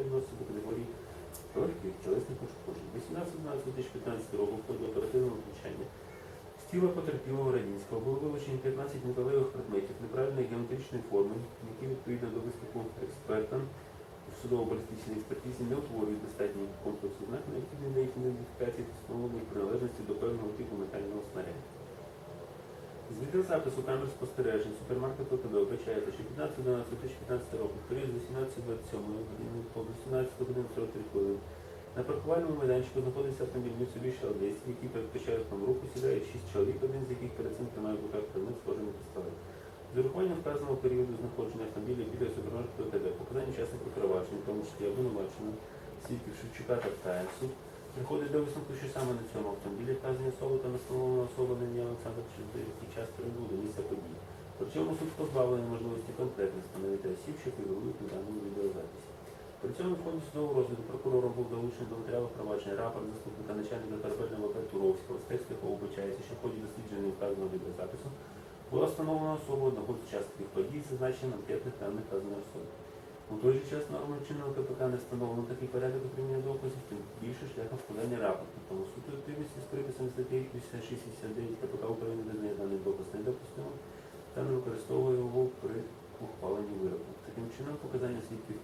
відноситься до категорії легких тілесних ушкоджень. 18.12.2015 року в ході оперативного втручання з тіла потерпілого Радінського було вилучені 15 металевих предметів неправильної геометричної форми, які відповідно до висновку експерта в судово-балістичній експертизі не утворюють достатній комплексу знак, необхідний для їх ідентифікації та встановлення приналежності до певного типу метального снаряду. З відеозапису камер спостережень супермаркету ТД вбачається, що 15.12.2015 року, в період з 18.27 години по 18 годин 43 хвилин, на паркувальному майданчику знаходиться автомобіль Mitsubishi L10, який перед початком руху сідає 6 чоловік, один з яких перед цим тримає в руках предмет схожий на пістолет. З урахуванням вказаного періоду знаходження автомобіля біля супермаркету ТД, показання учасників провадження, тому числі обвинуваченого, свідків Шевчука та Птаєнцу, приходить до висновку, що саме на цьому автомобілі вказані особи та настановлена особа на ім'я Олександр Чудовий час прибув до місця події. Причому суд позбавлений можливості конкретно встановити осіб, що фігурують на даному відеозаписі. При цьому в ході судового розгляду прокурором був долучений до матеріалу провадження рапорт заступника начальника корабельного Туровського, з тексту якого вбачається, що в ході дослідження вказаного відеозапису була встановлена особа одного з учасників подій, зазначена анкетних даних вказаної особи. У той же час нормами чинного КПК не встановлено такий порядок отримання доказів, тим більше шляхом складання рапорту. Тому суд у відповідності з приписом статті 56-69 КПК України визнає даний доказ недопустимим та не використовує його при ухваленні вироку. Таким чином, показання свідків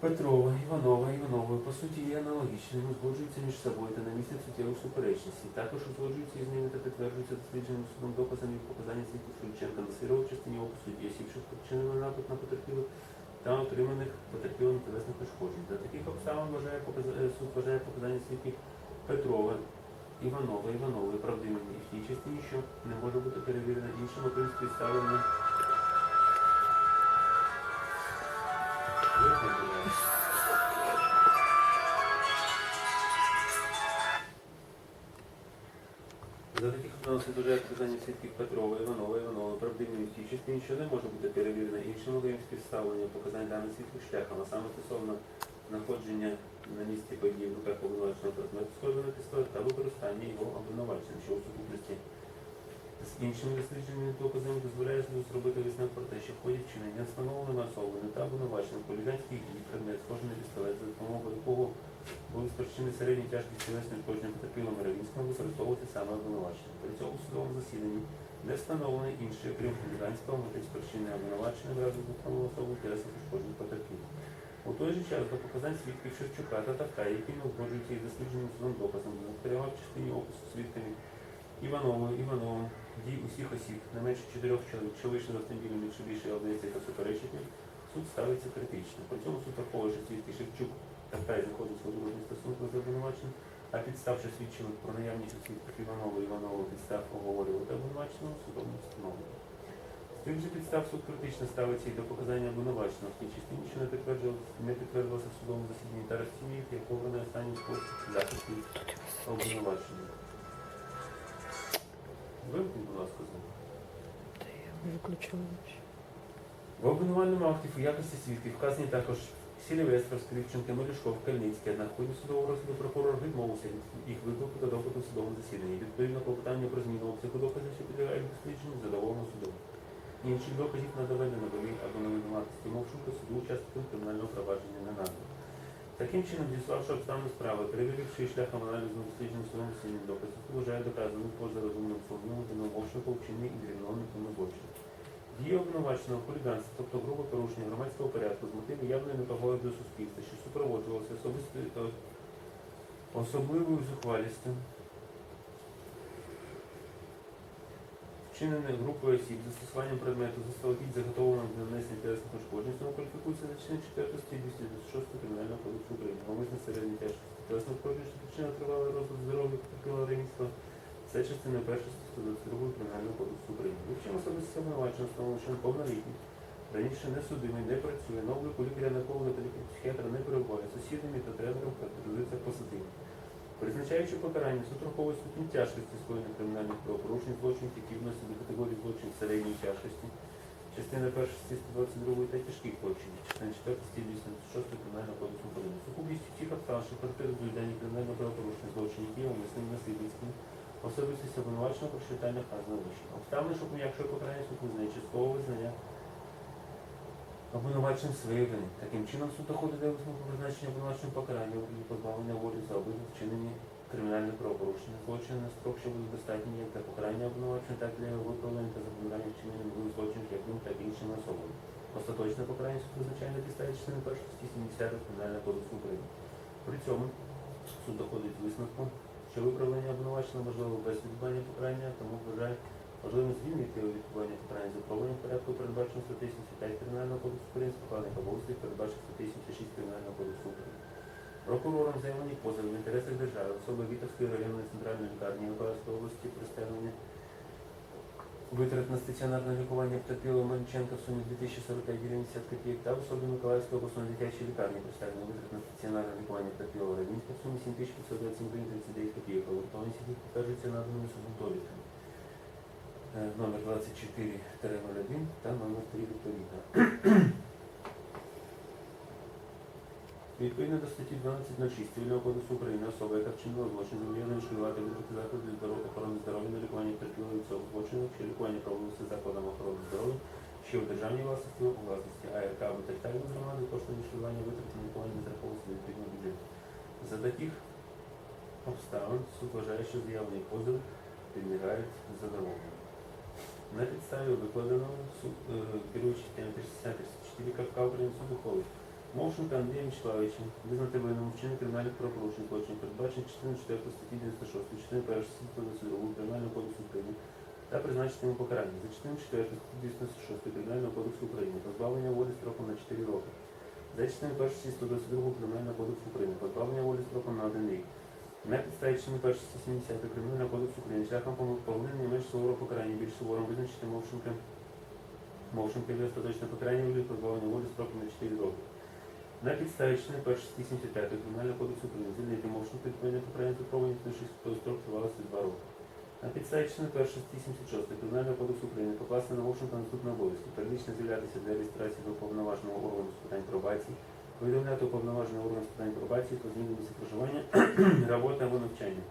Петрова, Іванова, Іванової, по суті, є аналогічними, узгоджуються між собою та на місці суттєвих суперечностей. Також узгоджуються із ними та підтверджуються дослідженим судом доказами і показання свідків Шевченка Насирова в частині опису дій осіб, що вчинили напад на потерпілих та отриманих потерпілим тілесних ушкоджень. За таких обставин вважає е, суд вважає показання свідків Петрова, Іванова, Іванової правдивими і в тій частині, що не може бути перевірена іншим окрім підставленим. За таких обставин суд вважає свідків Петрова, Іванова, Іванова правдивими в тій частині, не може бути перевірена іншим окрім співставлення показань даних свідків шляхом, а саме стосовно знаходження на місці події в руках обвинуваченого предмету схожого пістолет та використання його обвинуваченням, що у сукупності з іншими дослідженими доказами дозволяє суду зробити висновок про те, що в ході вчинення встановленими особами та обвинуваченим хуліганських дій предмет схожий на пістолет, за допомогою якого були спричинені середньої тяжкості тілесної ушкодження потерпілому Равінському використовувати саме обвинувачення. При цьому судовому засіданні не встановлено інші, окрім хуліганського, мотив спричинення обвинувачення з допомогою особи тілесних ушкоджень потерпілих. У той же час до показань свідків Шевчука та Тавка, які не узгоджуються із дослідженим судом доказом, зокрема в частині опису свідками Івановою, Івановим, дій усіх осіб, не менше чотирьох чоловік, що вийшли з автомобілем Mitsubishi L10 та суперечить суд ставиться критично. При цьому суд враховує, що свідки Шевчук та Тай у з обвинуваченим, а підстав, що свідчили про наявність у свідків Іванова, Іванова підстав оговорювати обвинуваченого судом не встановлено. З тих же підстав суд критично ставиться і до показання обвинуваченого в тій частині, що не підтверджувалося, не підтверджувалося в судовому засіданні та розцінює, як обраний останній спосіб захисту обвинувачення. Вимкніть, будь ласка, звук. Виключила. В обвинувальному акті в якості свідків вказані також Сілівестров, Скрипченко, Мелюшков, Кальницький. Однак ході судового розгляду прокурор відмовився від їх виклику та допиту в судовому засіданні. Відповідно, клопотання про зміну обсягу доказів, що підлягають дослідженню, задоволено судом. Інших доказів на доведено нові або нові вартості мовчинку суду учасникам кримінального провадження не надано. Таким чином, з'ясувавши обставини справи, перевіривши шляхом аналізу дослідження судовим засіданні доказів, вважає доказаним поза розумним сумнівом вину мовчинку у вчиненні інкримінованого злочину. Дії обвинуваченого хуліганства, тобто грубе порушення громадського порядку з мотиву явної неповаги до суспільства, що супроводжувалося особистою та особливою зухвалістю, вчинене групою осіб застосуванням предмету заставіть заготовленим для нанесення тілесних ушкоджень, тому кваліфікується за частиною 4 статті 296 Кримінального кодексу України. Умисне середньої тяжкості тілесних ушкоджень, що причина тривалий розвиток здоров'я ремінства, це частина перша статті 122 Кримінального кодексу України. Якщо особисто обвинувачено встановлено, повнолітній, раніше не судимий, не працює, на обліку лікаря нарколога та лікаря-психіатра не перебуває, сусідами та тренером характеризується позитивно. Призначаючи покарання, суд враховує ступінь тяжкості скоєння кримінальних правопорушень, злочинів, які відносяться до категорії злочинів середньої тяжкості, частина 1 статті 122 та тяжких злочинів, частина 4 статті 296 Кримінального кодексу України. Сукупністю всіх обставин, що характеризують дані кримінального правопорушення злочинів, є умисними насильницькими, особистості обвинуваченого про читання вказаного вище. Обставини, що пом'якшує покарання суд визнає часткового визнання обвинуваченим своєї вини. Таким чином суд доходить до висновку призначення обвинуваченим покарання вигляді позбавлення волі за обидва вчинені кримінальне правопорушення, злочин на строк, що буде достатній як для покарання обвинувачення, так і для виправлення та запобігання вчинення нових злочинів як ним, так і іншими особами. Остаточне покарання суд визначає на підставі частини першої статті 70 Кримінального кодексу України. При цьому суд доходить висновку, що виправлення обвинувачення можливо без відбування покарання, тому вважає можливим звільнити у від відбування покарання за управління порядку, передбачено статтею 75 Кримінального кодексу України, з покладних обов'язків, передбачено статтею 76 Кримінального кодексу України. Прокурором заявлені позови в інтересах держави, особи Вітовської районної центральної лікарні Миколаївської області при стягненні витрат на стаціонарне лікування потерпілого Манченка в сумі 2045 гривень 50 копійок та особи Миколаївської обласної дитячої лікарні представлено витрат на стаціонарне лікування потерпілого Радінська в сумі 7527 гривень 39 копійок, а вартованість яких покажуться наданими судом Номер 24-01 та номер 3 відповідно. Відповідно до статті 12.06 Цивільного кодексу України особа, яка вчинила злочин, зобов'язана відшкодувати витрати закладів охорони здоров'я на лікування потерпілого від цього злочину, якщо лікування проводилося закладом охорони здоров'я, що у державній власності у власності АРК або територіальної громади, кошти відшкодування витрат на лікування зараховуються до бюджету. За таких обставин суд вважає, що заявлені позови підлягають задоволенню. На підставі викладеного суд, е, керуючий теми 364 КПК України суд ухвалив Мовченка Андрія Вячеславовича визнати винним вчинення кримінальних правопорушень злочин, передбачених частиною 4 статті 96, частиною 1 статті 122 Кримінального кодексу України та призначити йому покарання за частиною 4 статті 96 Кримінального кодексу України, позбавлення волі строком на 4 роки. За частиною 1 статті 122 Кримінального кодексу України, позбавлення волі строком на 1 рік. На підставі частини 1 статті 70 Кримінального кодексу України шляхом повернення менш суворого покарання більш суворим визначити Мовченка Мовченка для остаточне покарання вигляді позбавлення волі строком на 4 роки. На підставі частини 1 75 Кримінального кодексу України звільнити від відповідання покарання за проведення то строк тривалості 2 роки. На підставі частини 1 76 Кримінального кодексу України покласти на Мовченка наступні обов'язки. Періодично з'являтися для реєстрації до уповноваженого органу з питань пробації, повідомляти уповноваженого органу з питань пробації про зміну місця проживання, роботи або навчання.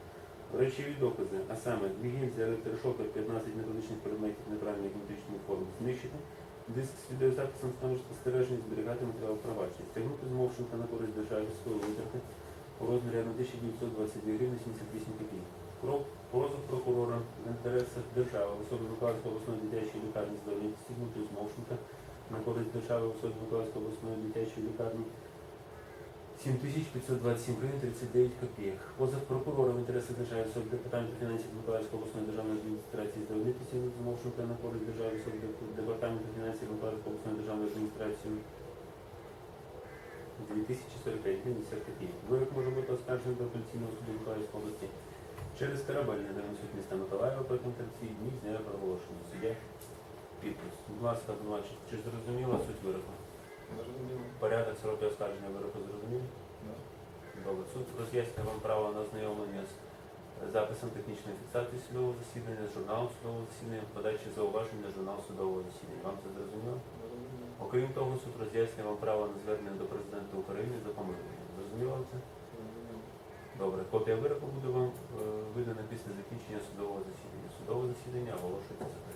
Речові докази, а саме дві гільзи електрошокер 15 методичних предметів неправильної генетичної форми знищити, диск відеозаписом стану спостереження зберігати матеріал провадження, стягнути з Мовченка на користь держави свої витрати у розмірі 1922 гривень 78 копійок. Крок Позов прокурора в інтересах держави в особі Миколаївської обласної дитячої лікарні здоров'я стягнути з Мовченка на користь держави в особі Миколаївської обласної дитячої лікарні 7527 гривень 39 копійок. Позов прокурора в інтересах держави особі департаменту фінансів Миколаївської обласної державної адміністрації здоров'я стягнути з на користь держави в особі департаменту фінансів Миколаївської обласної державної адміністрації 2045 гривень 10 копійок. Вирок може бути оскаржений до апеляційного суду Миколаївської області через корабельний суд міста Миколаєва протягом 30 днів з дня проголошення. Суддя підпис. Будь ласка, чи зрозуміла суть вироку? Порядок сроки оскарження вироку зрозуміло? Да. Добре. Суд роз'яснює вам право на ознайомлення з записом технічної фіксації судового засідання, з журналом судового засідання, подачі зауважень на журнал судового засідання. Вам це зрозуміло? Зрозуміло. Окрім того, суд роз'яснює вам право на звернення до президента України за помилування. Зрозуміло це? Добре, копія вироку буде вам е, видана після закінчення судового засідання. Судове засідання оголошується закритим.